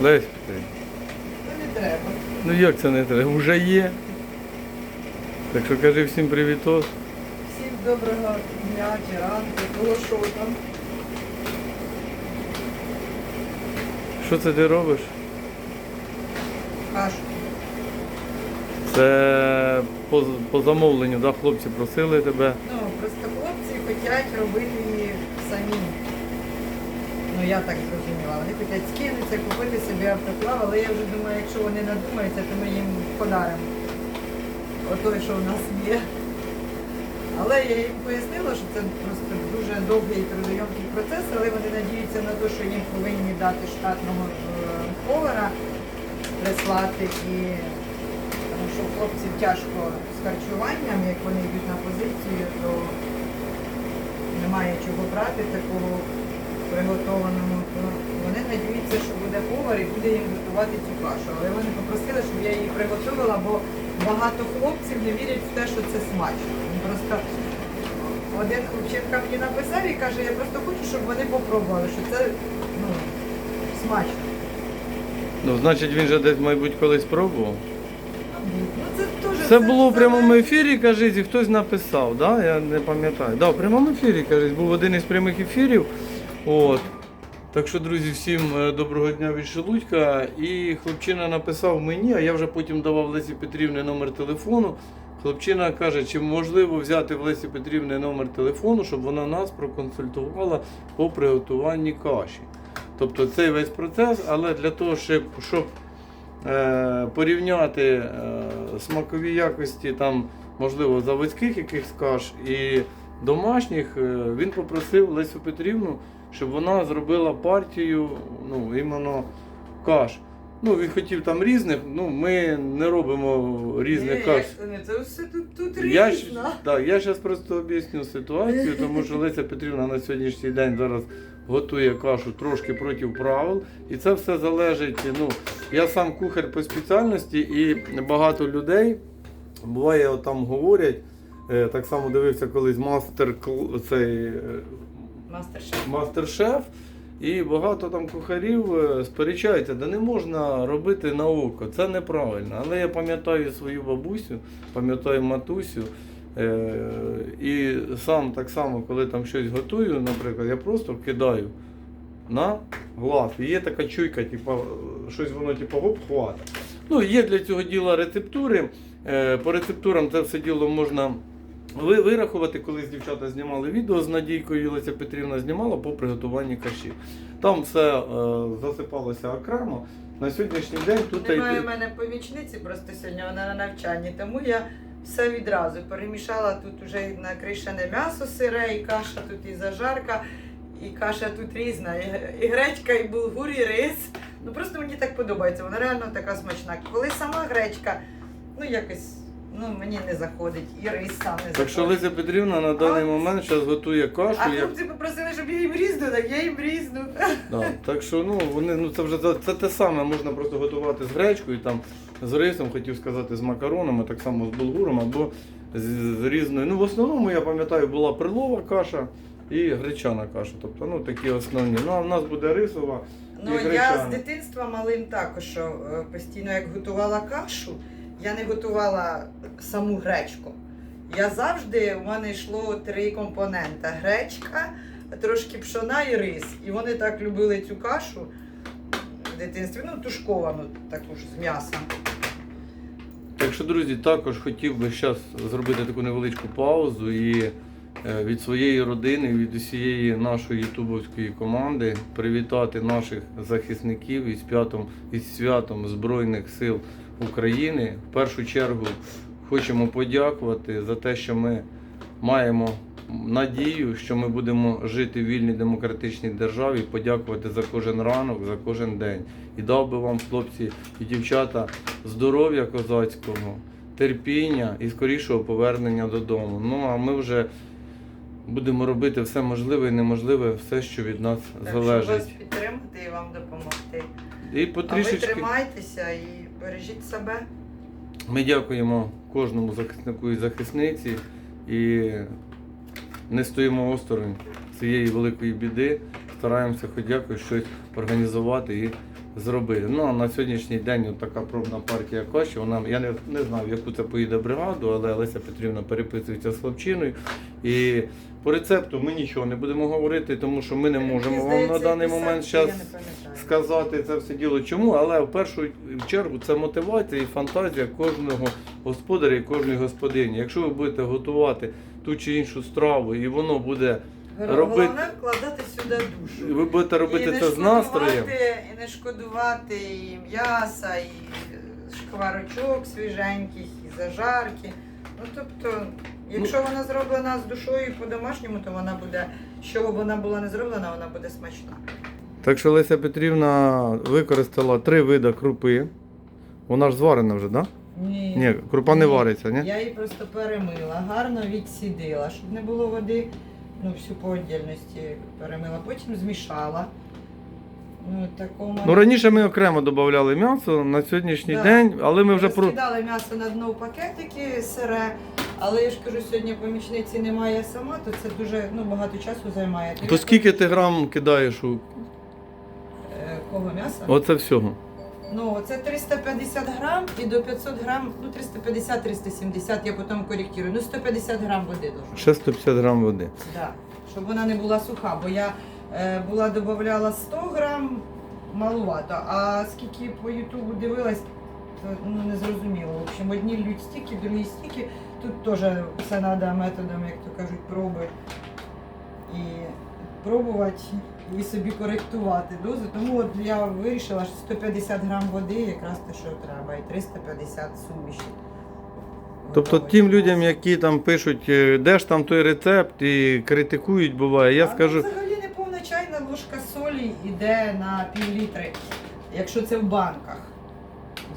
Лесь Петрівна, Ну не треба. ну як це не треба? Уже є. Так що кажи всім привітос. Всім доброго дня чи ранку, було що там. Що це ти робиш? Кашу. Це по, по замовленню, да, хлопці просили тебе. Ну, просто хлопці хочуть робити самі. Ну я так зрозуміла. Вони хочуть скинутися, купити собі автоклав, але я вже думаю, якщо вони надумаються, то ми їм подаримо. Отой, що в нас є. Але я їм пояснила, що це просто дуже довгий і трудойомкий процес, але вони надіються на те, що їм повинні дати штатного е, повара, прислати і тому що хлопців тяжко з харчуванням, як вони йдуть на позицію, то немає чого брати такого приготованого. То вони надіються, що буде повар і буде їм готувати цю кашу. Але вони попросили, щоб я її приготувала, бо багато хлопців не вірять в те, що це смачно. Просто один хлопчинка мені написав і каже, я просто хочу, щоб вони попробували, що це ну, смачно. Ну, значить, він же десь, мабуть, колись пробував. Ну, це дуже Це було в прямому ефірі, кажіть, і хтось написав, да? я не пам'ятаю. Да, в прямому ефірі, кажіть, був один із прямих ефірів. От. Так що, друзі, всім е, доброго дня від Шелудька. І хлопчина написав мені, а я вже потім давав Лесі Петрівні номер телефону. Хлопчина каже, чи можливо взяти в Лесі Петрівни номер телефону, щоб вона нас проконсультувала по приготуванні каші. Тобто цей весь процес, але для того, щоб, щоб е, порівняти е, смакові якості там, можливо, заводських якихось каш і домашніх, е, він попросив Лесю Петрівну, щоб вона зробила партію ну, іменно каш. Ну, він хотів там різних, ну ми не робимо різних каш. це все тут, тут Я, ж- різно. да, я зараз просто об'ясню ситуацію, тому що Леся Петрівна на сьогоднішній день зараз готує кашу трошки проти правил. І це все залежить. Ну, я сам кухар по спеціальності, і багато людей буває, от там говорять. е, Так само дивився колись мастер цей е, Мастер-шеф. мастер-шеф. І багато там кухарів е, сперечаються, да не можна робити на око, це неправильно. Але я пам'ятаю свою бабусю, пам'ятаю матусю. Е, і сам так само, коли там щось готую, наприклад, я просто кидаю на глаз. І є така чуйка, типу, щось воно типу, гоп, хватить. Ну, є для цього діла рецептури. Е, По рецептурам це все діло можна ви вирахувати, колись дівчата знімали відео з Надійкою, Леся Петрівна знімала по приготуванні каші. Там все е, засипалося окремо. На сьогоднішній день тут Немає йде- в мене помічниці, просто сьогодні вона на навчанні, тому я все відразу перемішала тут уже накришене м'ясо сире, і каша тут і зажарка, і каша тут різна, і, і гречка, і булгур, і рис. Ну просто мені так подобається, вона реально така смачна. Коли сама гречка, ну якось ну, мені не заходить, і рис сам не Так що заходить. Леся Петрівна на даний А- момент зараз готує кашу. А як- хлопці попросили, щоб я їм різну, так я їм різну. Да. Так що ну вони ну це вже це те саме можна просто готувати з гречкою, там з рисом, хотів сказати, з макаронами, так само з булгуром або з, з різною. Ну в основному я пам'ятаю, була прилова каша і гречана каша. Тобто ну такі основні. Ну а в нас буде рисова. Ну, І я з дитинства малим також що, е, постійно як готувала кашу, я не готувала саму гречку. Я завжди, у мене йшло три компонента: гречка, трошки пшона і рис. І вони так любили цю кашу в дитинстві, ну, тушковану таку ж з м'ясом. Так що, друзі, також хотів би зараз зробити таку невеличку паузу і е, від своєї родини, від усієї нашої ютубовської команди привітати наших захисників із п'ятом із святом Збройних сил України. В першу чергу хочемо подякувати за те, що ми маємо надію, що ми будемо жити в вільній демократичній державі. Подякувати за кожен ранок, за кожен день. І дав би вам, хлопці і дівчата, здоров'я козацького, терпіння і скорішого повернення додому. Ну а ми вже будемо робити все можливе і неможливе, все, що від нас Так що вас підтримати і вам допомогти. І А ви тримайтеся і бережіть себе. ми дякуємо кожному захиснику і захисниці і не стоїмо осторонь цієї великої біди. Стараємося хоч якось щось організувати і зробити. Ну а на сьогоднішній день от така пробна партія каші. Вона я не, не знав, яку це поїде бригаду, але Леся Петрівна переписується з хлопчиною. І по рецепту ми нічого не будемо говорити, тому що ми не можемо вам на даний момент зараз сказати це все діло чому, але в першу чергу це мотивація і фантазія кожного господаря і кожної господині. Якщо ви будете готувати ту чи іншу страву, і воно буде робити- Головне вкладати сюди душу. ви будете робити це з настроєм. І не шкодувати і м'яса, і шкварочок свіженьких, і зажарки. Ну тобто, якщо вона зроблена з душою і по-домашньому, то вона буде, з чого б вона була не зроблена, вона буде смачна. Так що Леся Петрівна використала три види крупи. Вона ж зварена вже, так? Да? Ні, Ні, крупа не Ні. вариться, ні? Я її просто перемила, гарно відсідила, щоб не було води, ну всю по віддільності перемила, потім змішала. Ну, такому... Ну раніше ми окремо додавали м'ясо на сьогоднішній Да. день, але ми вже про. Розкидали м'ясо на дно в пакетики сире, але я ж кажу, сьогодні помічниці немає сама, то це дуже ну, багато часу займає. То я скільки ти грам кидаєш у Е, Кого м'яса? оце всього? Ну, це 350 грам і до 500 грам, ну 350-370, я потім коректирую. Ну 150 грам води дуже. Ще 150 грам води. Да. Щоб вона не була суха, бо я е, була додавала 100 грам малувато, а скільки по Ютубу дивилась, то ну, не зрозуміло. В общем, одні лють стільки, другі стільки. Тут теж все треба методом, як то кажуть, проби. І пробувати і собі коректувати дозу. Тому от я вирішила, що 150 грам води якраз те, що треба, і 350 суміші. Тобто тим людям, які там пишуть, е, де ж там той рецепт і критикують, буває, я А, ну, скажу. взагалі не повна чайна ложка солі йде на пів літри, якщо це в банках.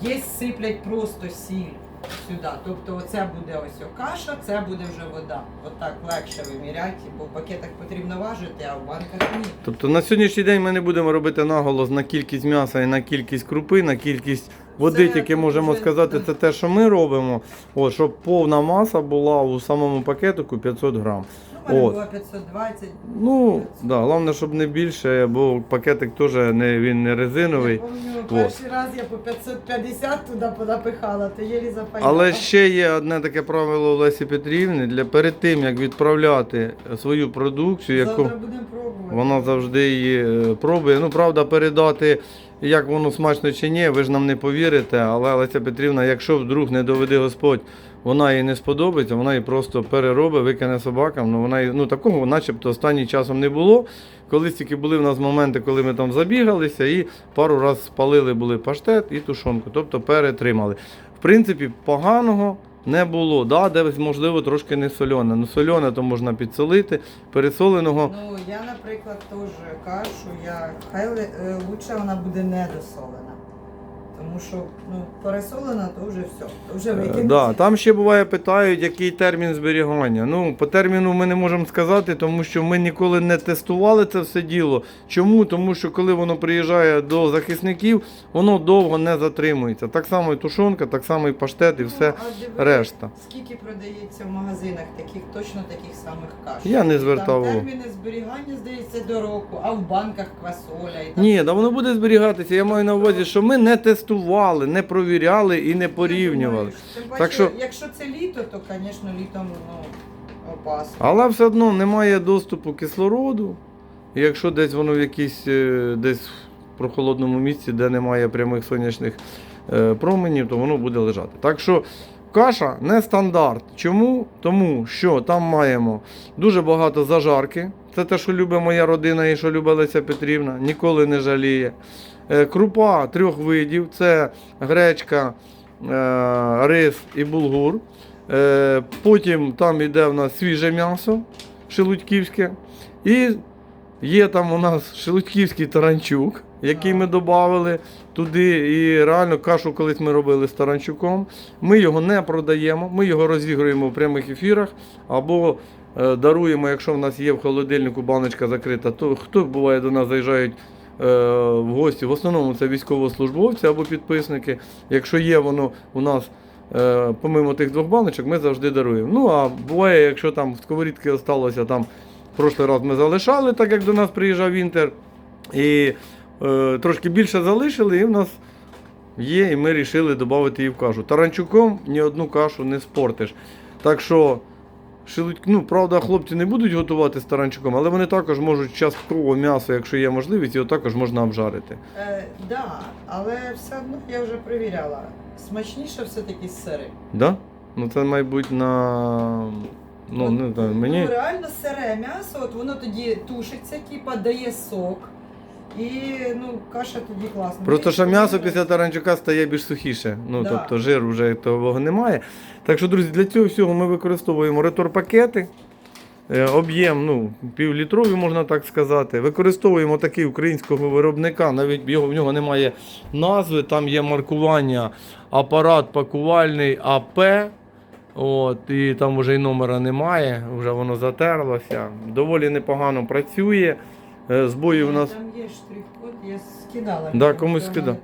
Є сиплять просто сіль сюди. Тобто оце буде ось каша, це буде вже вода. Отак легше виміряти, бо в пакетах потрібно важити, а в банках ні. Тобто на сьогоднішній день ми не будемо робити наголос на кількість м'яса і на кількість крупи, на кількість води, Це тільки можемо вже- сказати, це те, що ми робимо. От, щоб повна маса була у самому пакетику 500 грам. Ну, От. було 520. Ну, да, головне, щоб не більше, бо пакетик теж не, він не резиновий. Я пам'ятаю, перший раз я по 550 туди понапихала, то єлі запаяла. Але ще є одне таке правило у Лесі Петрівни. Для перед тим як відправляти свою продукцію, яку Завтра будемо пробувати. вона завжди її е, пробує. Ну, правда, передати, як воно смачно чи ні, ви ж нам не повірите. Але Леся Петрівна, якщо вдруг не доведе Господь, вона їй не сподобається, вона її просто переробить, викине собакам. Ну вона їй- ну такого, начебто, останнім часом не було. Колись тільки були в нас моменти, коли ми там забігалися і пару разів спалили були паштет і тушонку, тобто перетримали. В принципі, поганого не було. Да, десь, можливо, трошки не сольоне. Ну, сольоне то можна підсолити, пересоленого. Ну, я, наприклад, теж кашу, я хай е, лучше вона буде недосолена. Тому що ну, пересолена, то вже все. То вже Е, викинеться. Да, там ще буває питають, який термін зберігання. Ну, по терміну ми не можемо сказати, тому що ми ніколи не тестували це все діло. Чому? Тому що коли воно приїжджає до захисників, воно довго не затримується. Так само і тушонка, так само і паштет, і все Ну, а диви, решта. Скільки продається в магазинах таких точно таких самих каш? Я не звертав Там терміни зберігання, здається, до року, а в банках квасоля і там. Ні, да воно буде зберігатися. Я маю на увазі, що ми не тестували, не провіряли і не порівнювали. Я думаю, Так що- якщо це літо, то, звісно, літом ну, опасно. Але все одно немає доступу кислороду. І якщо десь воно в якійсь е, десь в прохолодному місці, де немає прямих сонячних е, променів, то воно буде лежати. Так що каша не стандарт. Чому? Тому що там маємо дуже багато зажарки. Це те, що любить моя родина і що любить Леся Петрівна, ніколи не жаліє. Е, Крупа трьох видів: це гречка, е, рис і булгур. Е, Потім там йде в нас свіже м'ясо шелудьківське. І є там у нас шелудьківський таранчук, який ми додали туди. І реально кашу колись ми робили з таранчуком. Ми його не продаємо, ми його розігруємо в прямих ефірах або даруємо, якщо в нас є в холодильнику баночка закрита, то хто буває до нас заїжджають. Е, В гості в основному це військовослужбовці або підписники. Якщо є воно у нас Е, помимо тих двох баночок, ми завжди даруємо. Ну а буває, якщо там в сковорідки осталося там. В прошлий раз ми залишали, так як до нас приїжджав Інтер. І е, трошки більше залишили, і в нас є, і ми вирішили додати її в кашу. Таранчуком ні одну кашу не спортиш. Так що, шелудь... ну, правда, хлопці не будуть готувати з таранчуком, але вони також можуть частково м'ясо, якщо є можливість, його також можна обжарити. Е, да, але все одно я вже перевіряла. Смачніше все-таки з сири. Да? Ну це, мабуть, на. Ну, не знаю, мені. Ну, реально сире м'ясо, от воно тоді тушиться, типа дає сок. І ну, каша тоді класна. Просто що м'ясо після таранчука стає більш сухіше. Ну, Да. тобто жир вже того немає. Так що, друзі, для цього всього ми використовуємо ретор-пакети. Е, Об'єм ну, півлітровий, можна так сказати. Використовуємо такий українського виробника, навіть його, в нього немає назви, там є маркування апарат пакувальний АП. От, і там вже й номера немає, вже воно затерлося. Доволі непогано працює. Е, Збої у нас. Там є штрих-код, я скидала. Да, комусь скидав.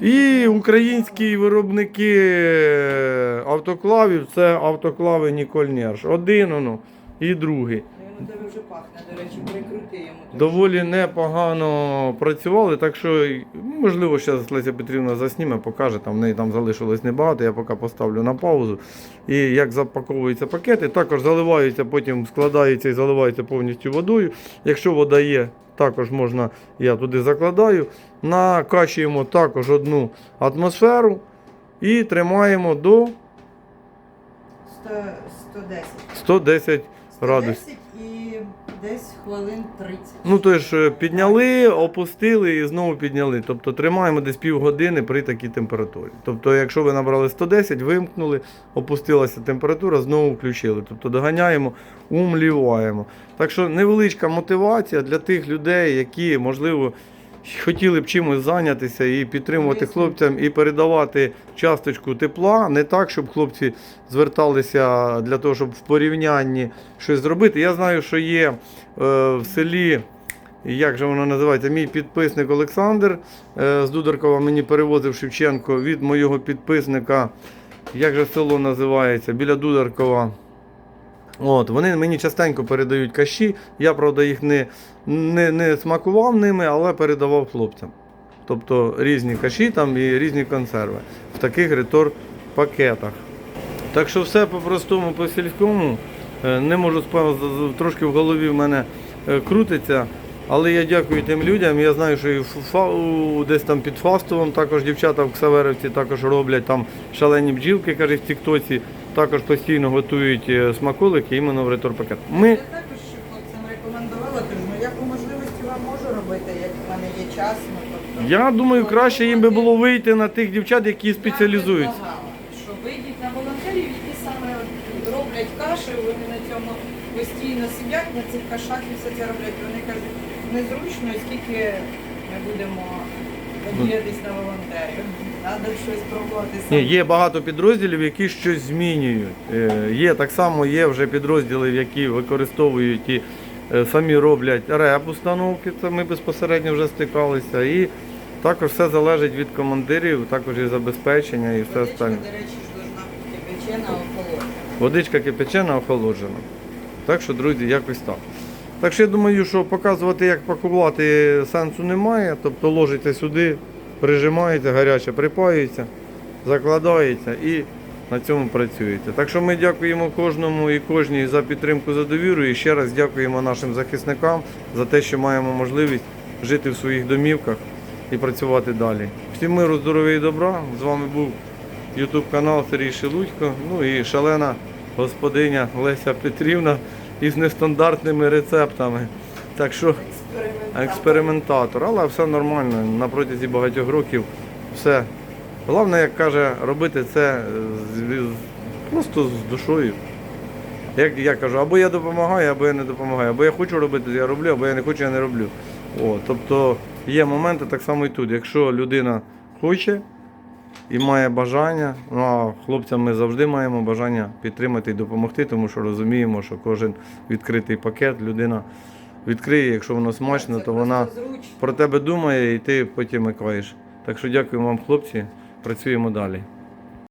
і українські виробники е, автоклавів це автоклави Ніколь Нерш. Один воно і другий. Ну, Він у тебе вже пахне, до речі, прикрути йому. Доволі непогано працювали, так що можливо зараз Леся Петрівна засніме, покаже, там в неї там залишилось небагато, я поки поставлю на паузу. І як запаковуються пакети, також заливаються, потім складаються і заливаються повністю водою. Якщо вода є, також можна, я туди закладаю. Накачуємо також одну атмосферу і тримаємо до 110. 110 градусів. 110 і десь хвилин 30. Ну, то ж, е, підняли, опустили і знову підняли. Тобто тримаємо десь півгодини при такій температурі. Тобто, якщо ви набрали 110, вимкнули, опустилася температура, знову включили. Тобто доганяємо, умліваємо. Так що невеличка мотивація для тих людей, які, можливо, хотіли б чимось зайнятися і підтримувати хлопцям і передавати часточку тепла. Не так, щоб хлопці зверталися для того, щоб в порівнянні щось зробити. Я знаю, що є е, в селі. Як же воно називається? Мій підписник Олександр е, з Дударкова мені перевозив Шевченко від моєго підписника. Як же село називається? Біля Дударкова. От, вони мені частенько передають кащі. Я, правда, їх не, не, не смакував ними, але передавав хлопцям. Тобто різні каші там і різні консерви в таких ретор-пакетах. Так що все по-простому, по-сільському. Е, Не можу спа- з- з- трошки в голові в мене е, крутиться. Але я дякую тим людям. Я знаю, що і в Фа- десь там під Фастовом також дівчата в Ксаверівці також роблять там шалені бджілки, каже, в Тіктоці. Також постійно готують е, смаколики іменно в ретор-пакет. Ми Я також хлопцям рекомендувала, кажу, ну по можливості вам можу робити, як в мене є час. Ну, тобто, Я думаю, краще їм би було вийти на тих дівчат, які спеціалізуються. Що вийдіть на волонтерів, які саме роблять каші, вони на цьому постійно сидять, на цих кашах і все це роблять. Вони кажуть, незручно, скільки ми будемо надіятись на волонтерів. Треба щось пробувати Ні, є багато підрозділів, які щось змінюють. Е, Є так само, є вже підрозділи, які використовують і е, самі роблять реп-установки. Це ми безпосередньо вже стикалися. І також все залежить від командирів, також і забезпечення, і все Водичка, остальне. до речі, ж должна бути кипячена, охолоджена. Водичка кипячена, охолоджена. Так що, друзі, якось так. Так що я думаю, що показувати, як пакувати сенсу немає. Тобто ложиться сюди, прижимається, гаряче припаюється, закладається і на цьому працюєте. Так що ми дякуємо кожному і кожній за підтримку, за довіру. І ще раз дякуємо нашим захисникам за те, що маємо можливість жити в своїх домівках і працювати далі. Всім миру, здоров'я і добра. З вами був Ютуб канал Сергій Шелудько, ну і шалена господиня Леся Петрівна із нестандартними рецептами. Так що Експериментатор. експериментатор, але все нормально. На протязі багатьох років все. Головне, як каже, робити це з- з- просто з душою. Як я кажу, або я допомагаю, або я не допомагаю. Або я хочу робити, я роблю, або я не хочу, я не роблю. О, тобто є моменти так само і тут. Якщо людина хоче і має бажання, ну а хлопцям ми завжди маємо бажання підтримати і допомогти, тому що розуміємо, що кожен відкритий пакет людина відкриє, якщо воно смачно, то вона про тебе думає і ти потім микаєш. Так що дякую вам, хлопці. Працюємо далі.